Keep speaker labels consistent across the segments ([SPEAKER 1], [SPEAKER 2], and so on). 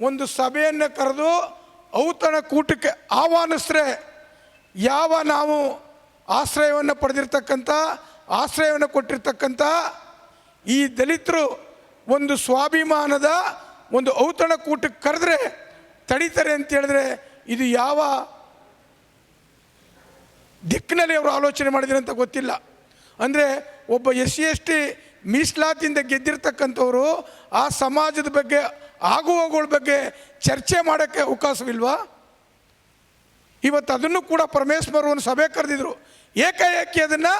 [SPEAKER 1] ಒಂದು ಸಭೆಯನ್ನು ಕರೆದು ಔತಣ ಕೂಟಕ್ಕೆ ಆಹ್ವಾನಿಸ್ರೆ ಯಾವ ನಾವು ಆಶ್ರಯವನ್ನು ಪಡೆದಿರ್ತಕ್ಕಂಥ, ಆಶ್ರಯವನ್ನು ಕೊಟ್ಟಿರ್ತಕ್ಕಂಥ ಈ ದಲಿತರು ಒಂದು ಸ್ವಾಭಿಮಾನದ ಒಂದು ಔತಣ ಕೂಟಕ್ಕೆ ಕರೆದ್ರೆ ತಡೀತಾರೆ ಅಂತ ಹೇಳಿದ್ರೆ ಇದು ಯಾವ ದಿಕ್ಕಿನಲ್ಲಿ ಅವರು ಆಲೋಚನೆ ಮಾಡಿದ್ರು ಅಂತ ಗೊತ್ತಿಲ್ಲ. ಅಂದರೆ ಒಬ್ಬ ಎಸ್ ಸಿ ಎಸ್ ಟಿ ಮೀಸಲಾತಿಯಿಂದ ಗೆದ್ದಿರ್ತಕ್ಕಂಥವ್ರು ಆ ಸಮಾಜದ ಬಗ್ಗೆ ಆಗುವಗಳ ಬಗ್ಗೆ ಚರ್ಚೆ ಮಾಡೋಕ್ಕೆ ಅವಕಾಶವಿಲ್ವಾ? ಇವತ್ತು ಅದನ್ನು ಕೂಡ ಪರಮೇಶ್ವರ್ ಒಂದು ಸಭೆ ಕರೆದಿದ್ರು. ಏಕಾಏಕಿ ಅದನ್ನು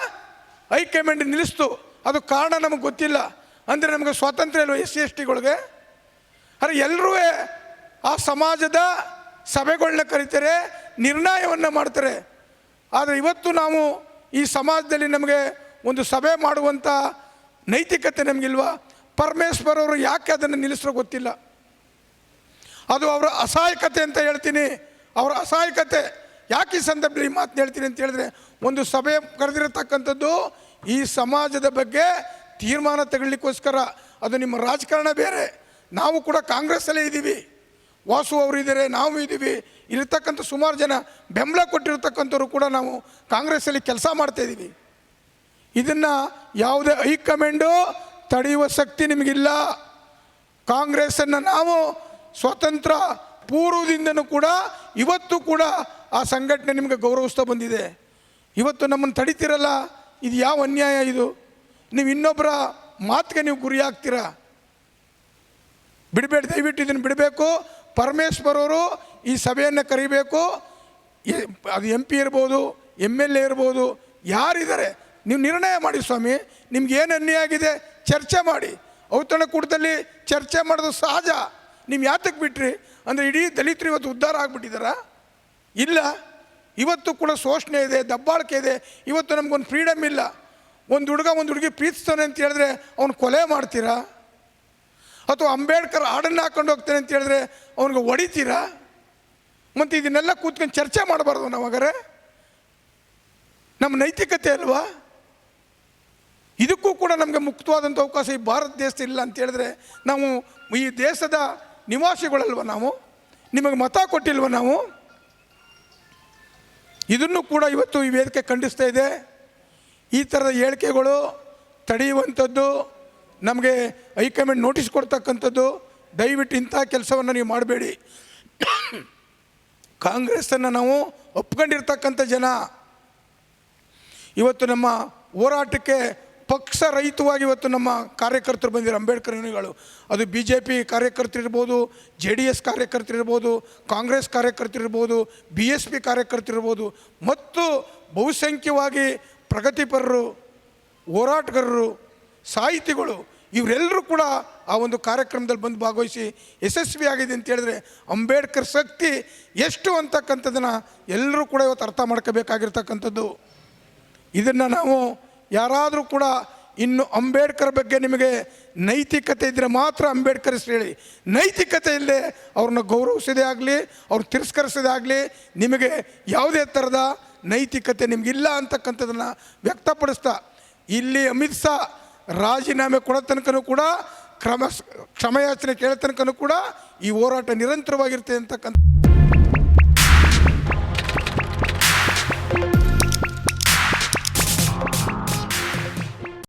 [SPEAKER 1] ಹೈಕಮಾಂಡ್ ನಿಲ್ಲಿಸ್ತು. ಅದು ಕಾರಣ ನಮಗೆ ಗೊತ್ತಿಲ್ಲ. ಅಂದರೆ ನಮಗೆ ಸ್ವಾತಂತ್ರ್ಯ ಇಲ್ವ ಎಸ್ ಸಿ ಎಸ್ ಟಿಗಳಿಗೆ? ಅರೆ ಎಲ್ಲರೂ ಆ ಸಮಾಜದ ಸಭೆಗಳನ್ನ ಕರೀತಾರೆ, ನಿರ್ಣಯವನ್ನು ಮಾಡ್ತಾರೆ. ಆದರೆ ಇವತ್ತು ನಾವು ಈ ಸಮಾಜದಲ್ಲಿ ನಮಗೆ ಒಂದು ಸಭೆ ಮಾಡುವಂಥ ನೈತಿಕತೆ ನಮಗಿಲ್ವಾ? ಪರಮೇಶ್ವರ್ ಅವರು ಯಾಕೆ ಅದನ್ನು ನಿಲ್ಲಿಸ್ರೋ ಗೊತ್ತಿಲ್ಲ. ಅದು ಅವರ ಅಸಹಾಯಕತೆ ಅಂತ ಹೇಳ್ತೀನಿ. ಅವರ ಅಸಹಾಯಕತೆ ಯಾಕೆ ಈ ಸಂದರ್ಭದಲ್ಲಿ ಈ ಮಾತನ್ನ ಹೇಳ್ತೀನಿ ಅಂತ ಹೇಳಿದ್ರೆ, ಒಂದು ಸಭೆ ಕರೆದಿರತಕ್ಕಂಥದ್ದು ಈ ಸಮಾಜದ ಬಗ್ಗೆ ತೀರ್ಮಾನ ತಗೊಳ್ಳಿಕ್ಕೋಸ್ಕರ ಅದು ನಿಮ್ಮ ರಾಜಕಾರಣ ಬೇರೆ. ನಾವು ಕೂಡ ಕಾಂಗ್ರೆಸ್ಸಲ್ಲೇ ಇದ್ದೀವಿ. ವಾಸು ಅವರು ಇದ್ದಾರೆ ನಾವು ಇದ್ದೀವಿ. ಇರತಕ್ಕಂಥ ಸುಮಾರು ಜನ ಬೆಂಬಲ ಕೊಟ್ಟಿರ್ತಕ್ಕಂಥವ್ರು ಕೂಡ ನಾವು ಕಾಂಗ್ರೆಸ್ಸಲ್ಲಿ ಕೆಲಸ ಮಾಡ್ತಾ ಇದ್ದೀವಿ. ಇದನ್ನು ಯಾವುದೇ ಹೈಕಮಾಂಡು ತಡೆಯುವ ಶಕ್ತಿ ನಿಮಗಿಲ್ಲ. ಕಾಂಗ್ರೆಸ್ಸನ್ನು ನಾವು ಸ್ವತಂತ್ರ ಪೂರ್ವದಿಂದನೂ ಕೂಡ ಇವತ್ತು ಕೂಡ ಆ ಸಂಘಟನೆ ನಿಮಗೆ ಗೌರವಿಸ್ತಾ ಬಂದಿದೆ. ಇವತ್ತು ನಮ್ಮನ್ನು ತಡಿತೀರಲ್ಲ. ಇದು ಯಾವ ಅನ್ಯಾಯ ಇದು? ನೀವು ಇನ್ನೊಬ್ಬರ ಮಾತಿಗೆ ನೀವು ಗುರಿ ಆಗ್ತೀರಾ ಬಿಡಬೇಡಿ, ದಯವಿಟ್ಟು ಇದನ್ನು ಬಿಡಬೇಕು. ಪರಮೇಶ್ವರ್ ಅವರು ಈ ಸಭೆಯನ್ನು ಕರಿಬೇಕು. ಅದು ಎಂ ಪಿ ಇರ್ಬೋದು ಎಂ ಎಲ್ ಎ ಇರ್ಬೋದು, ಯಾರಿದ್ದಾರೆ ನೀವು ನಿರ್ಣಯ ಮಾಡಿ ಸ್ವಾಮಿ, ನಿಮ್ಗೆ ಏನು ಅನ್ಯಾಯ ಆಗಿದೆ ಚರ್ಚೆ ಮಾಡಿ. ಔತಣ ಕೂಟದಲ್ಲಿ ಚರ್ಚೆ ಮಾಡೋದು ಸಹಜ. ನೀವು ಯಾತಕ್ಕೆ ಬಿಟ್ರಿ? ಅಂದರೆ ಇಡೀ ದಲಿತರು ಇವತ್ತು ಉದ್ಧಾರ ಆಗಿಬಿಟ್ಟಿದ್ದಾರಾ ಇಲ್ಲ. ಇವತ್ತು ಕೂಡ ಶೋಷಣೆ ಇದೆ, ದಬ್ಬಾಳಿಕೆ ಇದೆ. ಇವತ್ತು ನಮಗೊಂದು ಫ್ರೀಡಮ್ ಇಲ್ಲ. ಒಂದು ಹುಡುಗ ಒಂದು ಹುಡುಗಿ ಪ್ರೀತಿಸ್ತಾನೆ ಅಂತ ಹೇಳಿದ್ರೆ ಅವ್ನು ಕೊಲೆ ಮಾಡ್ತೀರಾ? ಅಥವಾ ಅಂಬೇಡ್ಕರ್ ಹಾಡನ್ನು ಹಾಕೊಂಡು ಹೋಗ್ತಾನೆ ಅಂತ ಹೇಳಿದ್ರೆ ಅವ್ನಿಗೆ ಹೊಡಿತೀರಾ? ಮತ್ತು ಇದನ್ನೆಲ್ಲ ಕೂತ್ಕೊಂಡು ಚರ್ಚೆ ಮಾಡಬಾರ್ದು ನಾವು ಹಾಗಾರೆ ನಮ್ಮ ನೈತಿಕತೆ ಅಲ್ವಾ? ಇದಕ್ಕೂ ಕೂಡ ನಮಗೆ ಮುಕ್ತವಾದಂಥ ಅವಕಾಶ ಈ ಭಾರತ ದೇಶದಲ್ಲಿ ಇಲ್ಲ ಅಂತ ಹೇಳಿದ್ರೆ ನಾವು ಈ ದೇಶದ ನಿವಾಸಿಗಳಲ್ವ ನಾವು? ನಿಮಗೆ ಮತ ಕೊಟ್ಟಿಲ್ವ ನಾವು? ಇದನ್ನು ಕೂಡ ಇವತ್ತು ಈ ವೇದಿಕೆ ಖಂಡಿಸ್ತಾ ಇದೆ. ಈ ಥರದ ಹೇಳಿಕೆಗಳು ತಡೆಯುವಂಥದ್ದು, ನಮಗೆ ಹೈಕಮಾಂಡ್ ನೋಟಿಸ್ ಕೊಡ್ತಕ್ಕಂಥದ್ದು, ದಯವಿಟ್ಟು ಇಂಥ ಕೆಲಸವನ್ನು ನೀವು ಮಾಡಬೇಡಿ. ಕಾಂಗ್ರೆಸ್ಸನ್ನು ನಾವು ಒಪ್ಕೊಂಡಿರ್ತಕ್ಕಂಥ ಜನ. ಇವತ್ತು ನಮ್ಮ ಹೋರಾಟಕ್ಕೆ ಪಕ್ಷ ರಹಿತವಾಗಿ ಇವತ್ತು ನಮ್ಮ ಕಾರ್ಯಕರ್ತರು ಬಂದಿರೋ ಯೋನಿಗಳು ಅದು ಬಿ ಜೆ ಪಿ ಕಾರ್ಯಕರ್ತರಿರ್ಬೋದು ಜೆ ಡಿ ಎಸ್ ಕಾರ್ಯಕರ್ತರಿರ್ಬೋದು ಕಾಂಗ್ರೆಸ್ ಕಾರ್ಯಕರ್ತರಿರ್ಬೋದು ಬಿ ಎಸ್ ಪಿ ಕಾರ್ಯಕರ್ತರಿರ್ಬೋದು ಮತ್ತು ಬಹುಸಂಖ್ಯವಾಗಿ ಪ್ರಗತಿಪರರು, ಹೋರಾಟಗಾರರು, ಸಾಹಿತಿಗಳು, ಇವರೆಲ್ಲರೂ ಕೂಡ ಆ ಒಂದು ಕಾರ್ಯಕ್ರಮದಲ್ಲಿ ಬಂದು ಭಾಗವಹಿಸಿ ಯಶಸ್ವಿಯಾಗಿದೆ ಅಂತ ಹೇಳಿದ್ರೆ ಅಂಬೇಡ್ಕರ್ ಶಕ್ತಿ ಎಷ್ಟು ಅಂತಕ್ಕಂಥದ್ದನ್ನು ಎಲ್ಲರೂ ಕೂಡ ಇವತ್ತು ಅರ್ಥ ಮಾಡ್ಕೋಬೇಕಾಗಿರ್ತಕ್ಕಂಥದ್ದು. ಇದನ್ನು ನಾವು ಯಾರಾದರೂ ಕೂಡ ಇನ್ನು ಅಂಬೇಡ್ಕರ್ ಬಗ್ಗೆ ನಿಮಗೆ ನೈತಿಕತೆ ಇದ್ದರೆ ಮಾತ್ರ ಅಂಬೇಡ್ಕರ್ ಹೇಳಿ. ನೈತಿಕತೆ ಇಲ್ಲದೆ ಅವ್ರನ್ನ ಗೌರವಿಸೋದೇ ಆಗಲಿ, ಅವ್ರು ತಿರಸ್ಕರಿಸೋದೇ ಆಗಲಿ, ನಿಮಗೆ ಯಾವುದೇ ಥರದ ನೈತಿಕತೆ ನಿಮಗಿಲ್ಲ ಅಂತಕ್ಕಂಥದ್ದನ್ನು ವ್ಯಕ್ತಪಡಿಸ್ತಾ. ಇಲ್ಲಿ ಅಮಿತ್ ಶಾ ರಾಜೀನಾಮೆ ಕೊಡೋ ತನಕನೂ ಕೂಡ, ಕ್ರಮ, ಕ್ಷಮಯಾಚನೆ ಕೇಳೋ ತನಕನೂ ಕೂಡ ಈ ಹೋರಾಟ ನಿರಂತರವಾಗಿರ್ತದೆ ಅಂತಕ್ಕಂಥ